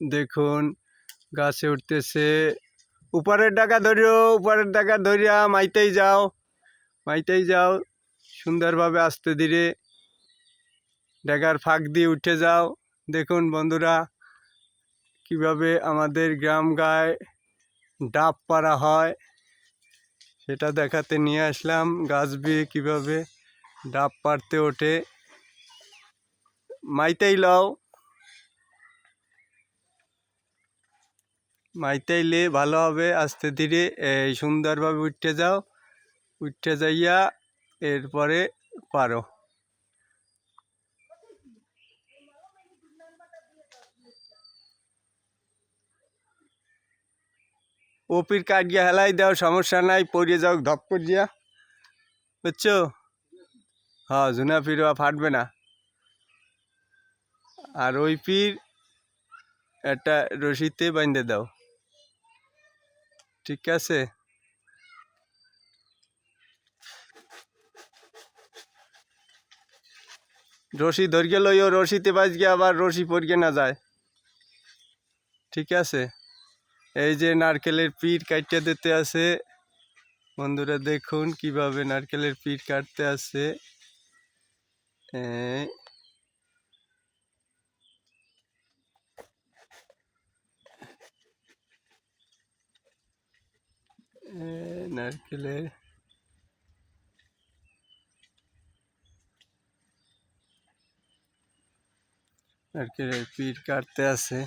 দেখুন, গাছে উঠতেছে। উপরের ডাকা ধরিও, উপরের ডাকা ধরিয়া মাইতেই যাও মাইতেই যাও, সুন্দরভাবে আস্তে ধীরে। ডাকার ফাঁক দিয়ে উঠে যাও। দেখুন বন্ধুরা, কীভাবে আমাদের গ্রাম গায়ে ডাব পাড়া হয়। সেটা দেখাতে নিয়ে আসলাম, গাছ বিয়ে কীভাবে ডাব পাড়তে ওঠে। মাইতেই লও। মাইতেইলে ভালো হবে, আস্তে ধীরে, এই সুন্দরভাবে উঠতে যাও। উঠতে যাইয়া এরপরে পারো। ওপির কাঠ গিয়া হেলাই দাও, সমস্যা নাই, পড়িয়ে যাও, ধপ করিয়া বুঝছ? হ্যাঁ ঝুনা ফিরোয়া ফাটবে না। আর ওই পীর একটা রশিতে বাইন্ধে দাও। ঠিক আছে। রশি ধরিয়ে লইও, রশিতে বাজ গিয়ে আবার রশি পড়িয়ে না যায়। ঠিক আছে। এই যে নারকেলের পিঠ কাটতে দিতে আছে। বন্ধুরা দেখুন কীভাবে নারকেলের পিঠ কাটতে আছে এই এই নারকেলের নারকেলের পিঠ কাটতে আছে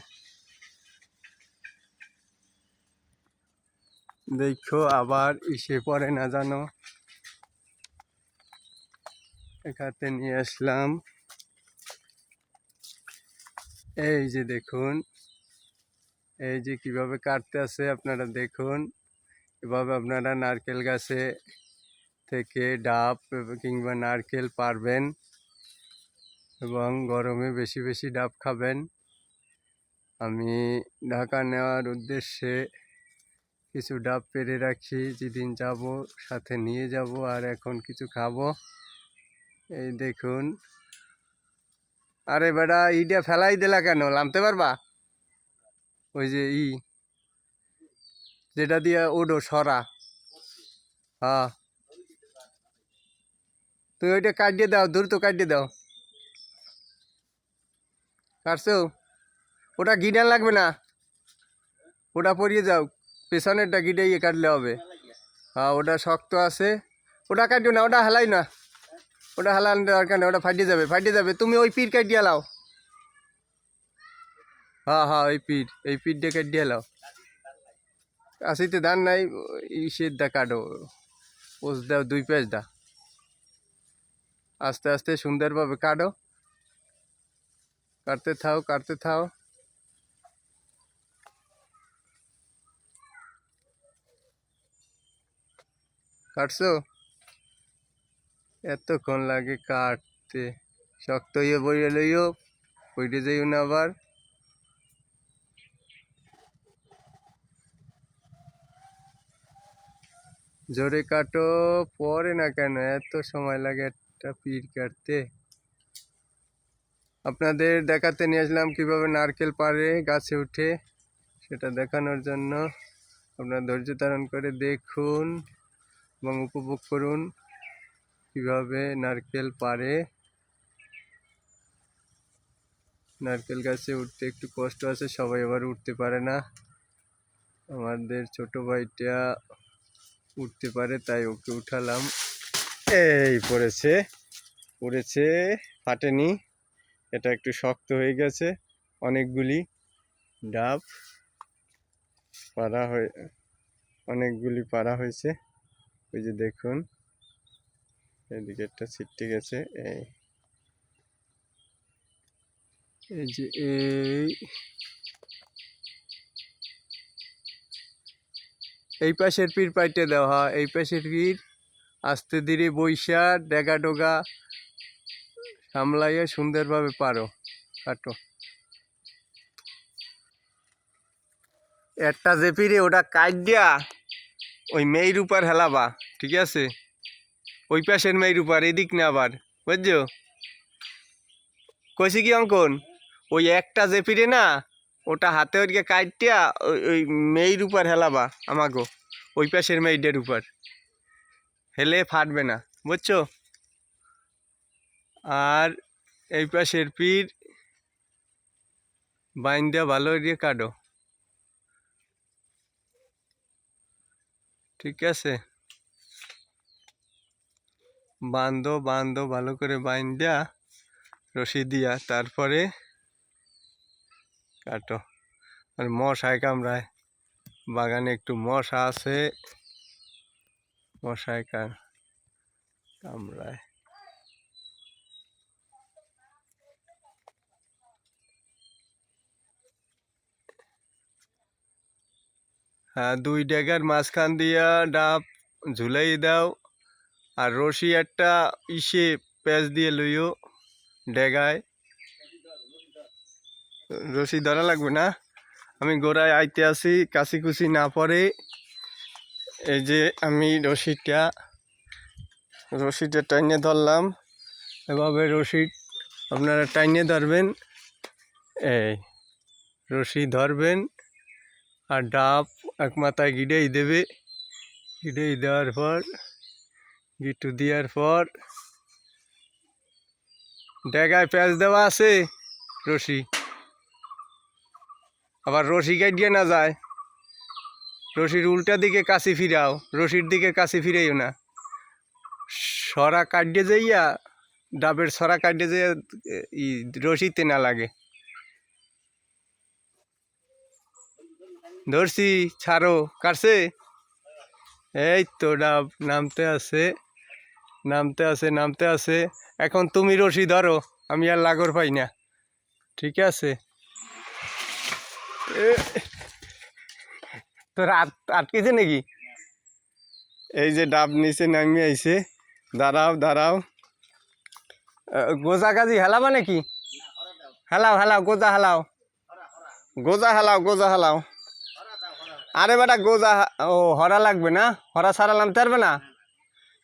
দেখো আবার ইসে পরে না জানো এখানে নিয়ে আসলাম এই যে দেখুন এই যে কীভাবে কাটতে আছে আপনারা দেখুন এভাবে আপনারা নারকেল গাছে থেকে ডাব কিংবা নারকেল পারবেন এবং গরমে বেশি বেশি ডাব খাবেন। আমি ঢাকা নেওয়ার উদ্দেশ্যে কিছু ডাব পেরে রাখি, যেদিন যাব, সাথে নিয়ে যাব আর এখন কিছু খাব। এই দেখুন। আরে বেটা, ইটা ফেলাই দিলা কেন? নামতে পারবা? ওই যে ই। যেটা দিয়ে ওডো সরা। হ্যাঁ। তুমি ওইটা কাটিয়ে দাও, দ্রুত কাটিয়ে দাও। কাটছো? ওটা গিটার লাগবে না। ওটা পরিয়ে যাও। পেছনেরটা গিটে ইয়ে কাটলে হবে। হ্যাঁ ওটা শক্ত আছে। ওটা কাটিও না, ওটা হালাই না। ওটা হালানো দরকার নেই, ওটা ফাটিয়ে যাবে ফাটিয়ে যাবে। তুমি ওই পিঠ কাটিয়ে লাও। হ্যাঁ হ্যাঁ ওই পিঠ, এই পিঠটা কাটিয়ে লাও। আসিতে ধান নাই ইসের দা কাটো ওস দাও দুই পেঁচ দা আস্তে আস্তে সুন্দরভাবে কাটো কাটতে থাও কাটতে থাও কাটছো এতক্ষণ লাগে কাটতে শক্ত হয়ে বইয়ে লইও বইটে যাইও না আবার জোরে কাটো, পরে না কেন? এত সময় লাগে একটা পিঠ কাটতে। আপনাদের দেখাতে নিয়ে আসলাম কীভাবে নারকেল পারে গাছে উঠে। সেটা দেখানোর জন্য আপনার ধৈর্য ধারণ করে দেখুন এবং উপভোগ করুন কীভাবে নারকেল পারে। নারকেল গাছে উঠতে একটু কষ্ট আছে, সবাই আবার উঠতে পারে না। আমাদের ছোট ভাইটা উঠতে পারে, তাই ওকে উঠালাম। এই পড়েছে পড়েছে, ফাটেনি। এটা একটু শক্ত হয়ে গেছে, অনেকগুলি ডাব পাড়া হয়ে, অনেকগুলি পাড়া হয়েছে। ওই যে দেখুন, এদিকে একটা ছিটকে গেছে, এই। এই যে এই এই পাশের পীর পাইটে দেওয়া হয়। এই পাশের পীর আস্তে ধীরে বৈশা ডেগা ডোগা সামলাইয়া সুন্দরভাবে পারো, কাটো। একটা যে পিড়ে ওটা কাট দিয়া ওই মেয়ের উপর হেলাবা, ঠিক আছে? ওই পাশের মেয়ের উপর, এদিক না আবার, বুঝছ? কইছি কি অঙ্কন? ওই একটা যে না ওটা হাতে ওইকে কাটিয়া ওই ওই মেয়ের উপর হেলাবা আমাগো, ওই পাশের মেয়েদের উপর। হেলে ফাটবে না, বুঝছ? আর এই পাশের পীর বাইন দেওয়া ভালো দিয়ে কাটো। ঠিক আছে? বান্ধো বান্ধো ভালো করে বাইন দেয়া রশি দিয়া, তারপরে কাটো। আর মশায় কামড়ায়। বাগানে একটু মশা আছে। মশায় কামড়ায়। হ্যাঁ দুই ডেগার মাঝখান দিয়া ডাব ঝুলাই দাও। আর রশি একটা ইসে প্যাচ দিয়ে লইও ডেগায়। রশি ধরা লাগবে না। আমি গোড়ায় আইতে আসি কাশি কুচি না পরে এই যে আমি রশিটা রশিটা টাইনে ধরলাম। এভাবে রশি আপনারা টাইনে ধরবেন। এই রশি ধরবেন আর ডাব এক মাথায় গিডেই দেবে। গিডেই দেওয়ার পর, গিটু দেওয়ার পর ডেগায় প্যাঁচ দেওয়া আছে রশি। আবার রশি কাটিয়ে না যায়। রশির উল্টা দিকে কাশি ফিরাও, রশির দিকে কাশি ফিরাইও না। সরা কাটিয়ে যাইয়া, ডাবের সরা কাটিয়ে যাইয়া, ই, রশিতে না লাগে। ধরছি, ছাড়ো, কাটছে? এই তো ডাব, নামতে আছে নামতে আছে নামতে আছে। এখন তুমি রশি ধরো, আমি আর লাগর পাই না। ঠিক আছে? তোর আট আটকেছে নাকি? এই যে ডাব নিচে নামিয়ে আইছে। দাঁড়াও দাঁড়াও। গোজা কাজি হেলাবা নাকি? হেলাও হেলাও গোজা হেলাও। গোজা হেলাও গোজা হেলাও। আরে বেটা গোজা ও হরা লাগবে না? হরা সারা নামতে পারবে না?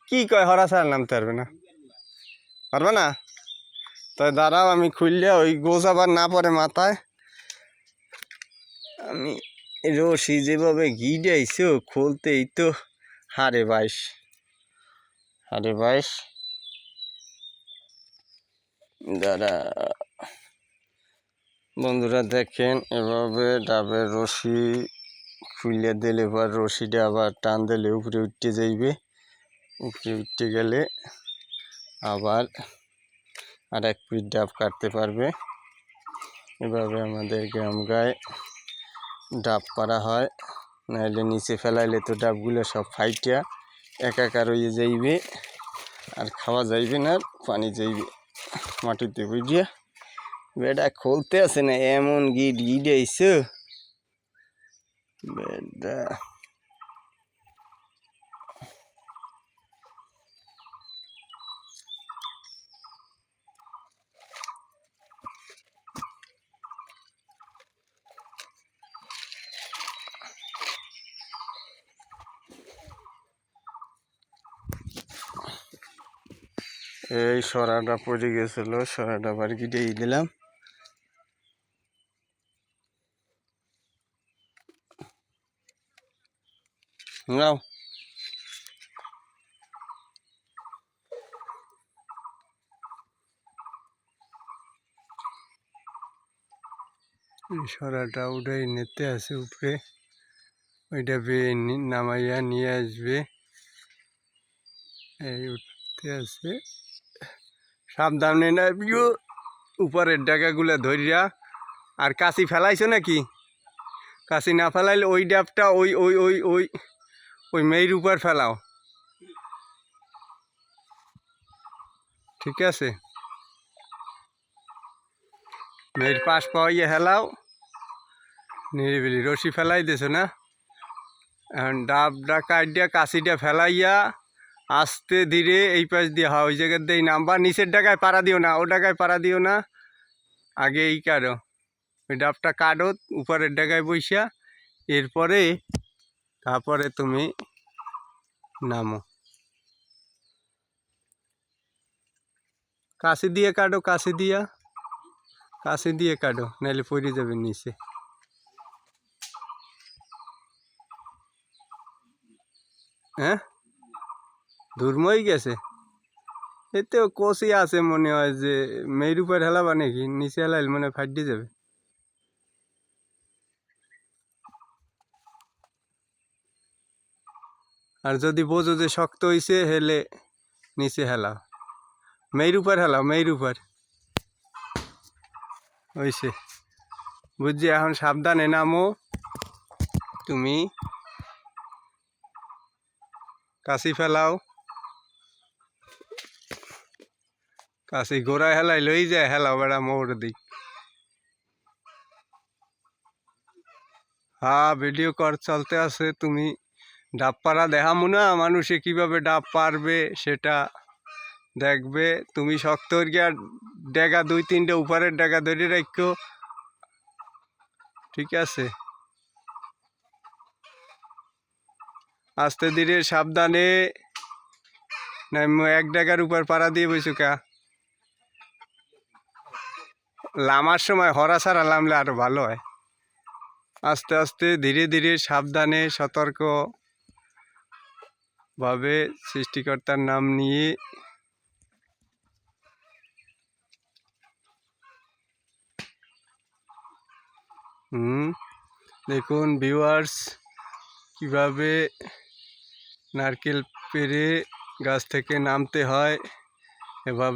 কি কয় হরা সারা নামতে পারবে না? পারবে না? তাই দাঁড়াও আমি খুললে ওই গোজ আবার না পড়ে মাথায়। আমি রশি যেভাবে গিডাইছো খুলতেই তো, হারে বাইশ হারে বাইশ। দাঁড়া, বন্ধুরা দেখেন, এভাবে ডাবের রশি খুলে দিলে পর রশিটা আবার টান দিলে উপরে উঠতে যাইবে। উপরে উঠতে গেলে আবার আর এক পিঠ ডাব কাটতে পারবে। এভাবে আমাদের গ্রাম গায়ে ডাব করা হয়। নাহলে নিচে ফেলাইলে তো ডাবগুলো সব ফাইটিয়া একাকার হয়ে যাইবে। আর খাওয়া যাইবে না, পানি যাইবে মাটিতে বুঝিয়া। বেটা খুলতে আছে না, এমন গিট গিট আইস বেটা এই সরাটা পড়ে গেছিল, সরাটা আবার গিটেই দিলাম। নাও। সরাটা উঠাই নিতে আছে উপরে। ওইটা বেয়ে নামাইয়া নিয়ে আসবে। এই উঠতে আছে সাবধানে না বিও উপরের ডাকাগুলো ধরিয়া। আর কাশি ফেলাইছো নাকি? কাশি না ফেলাইলে ওই ডাবটা ওই ওই ওই ওই ওই মেয়ের উপর ফেলাও। ঠিক আছে। মেয়ের পাশ পাওয়াইয়া হেলাও। নিরিবিলি রশি ফেলাই দিছো না? এখন ডাবটা কাটিয়া কাশিটা ফেলাইয়া আস্তে ধীরে এই পাশ দিয়ে হা ওই জায়গার দিয়ে নামবা। নিচের ডাকায় পাড়া দিও না, ও ডাকায় পাড়া দিও না। আগে এই কারও। ওই ডাবটা কাটো, উপরের ডাকায় বইসা। এরপরে, তারপরে তুমি নামো। কাশি দিয়ে কাটো কাশি দিয়া। কাশি দিয়ে কাটো নাহলে পড়ে যাবে নিচে। হ্যাঁ? ধুরমই গেছে। এতে কষি আছে মনে হয় যে, মেয়ের উপর হেলাবা নাকি? নিচে হেলাইল মনে ফাইটে যাবে। আর যদি বোঝো যে শক্ত হইছে, হেলে নিচে হেলাও। মেয়ের উপর হেলাও, মেয়ের উপর। হইছে। বুঝছি, এখন সাবধানে নামো। তুমি কাশি ফেলাও। কাশি গোড়ায় হেলাই লই যায়, হেলাও বেড়া মোর দিক। হ্যাঁ ভিডিও কর, চলতে আছে তুমি। ডাব পাড়া দেখামু না মানুষে কীভাবে ডাব পারবে সেটা দেখবে। তুমি শক্ত গিয়া ডেগা দুই তিনটে উপরের ডেগা ধরে রাখো ঠিক আছে। আস্তে ধীরে সাবধানে। এক ডেগার উপর পাড়া দিয়ে বইছো কা? লামার সময় হরা ছাড়া লামলে আরও ভালো হয়। আস্তে আস্তে ধীরে ধীরে সাবধানে, সতর্ক ভাবে সৃষ্টিকর্তার নাম নিয়ে হুম, দেখুন ভিউয়ার্স কীভাবে নারকেল পেরে গাছ থেকে নামতে হয়। এভাবে